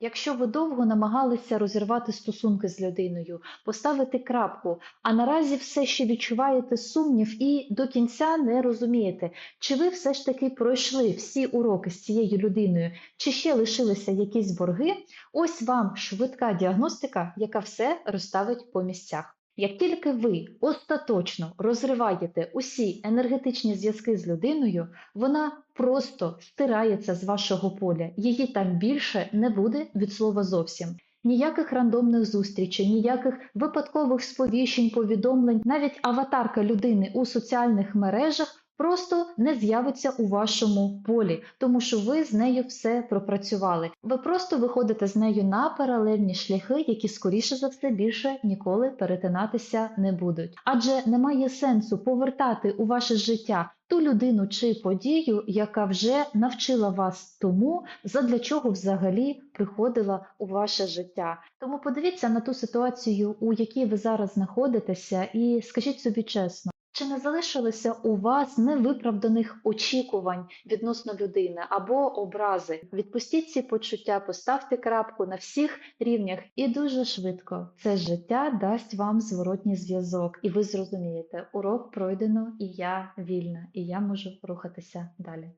Якщо ви довго намагалися розірвати стосунки з людиною, поставити крапку, а наразі все ще відчуваєте сумнів і до кінця не розумієте, чи ви все ж таки пройшли всі уроки з цією людиною, чи ще лишилися якісь борги, ось вам швидка діагностика, яка все розставить по місцях. Як тільки ви остаточно розриваєте усі енергетичні зв'язки з людиною, вона просто стирається з вашого поля, її там більше не буде від слова зовсім. Ніяких рандомних зустрічей, ніяких випадкових сповіщень, повідомлень, навіть аватарка людини у соціальних мережах просто не з'явиться у вашому полі, тому що ви з нею все пропрацювали. Ви просто виходите з нею на паралельні шляхи, які скоріше за все більше ніколи перетинатися не будуть. Адже немає сенсу повертати у ваше життя ту людину чи подію, яка вже навчила вас тому, задля чого взагалі приходила у ваше життя. Тому подивіться на ту ситуацію, у якій ви зараз знаходитеся, і скажіть собі чесно. Чи не залишилося у вас невиправданих очікувань відносно людини або образи? Відпустіть ці почуття, поставте крапку на всіх рівнях, і дуже швидко це життя дасть вам зворотній зв'язок, і ви зрозумієте, урок пройдено, і я вільна, і я можу рухатися далі.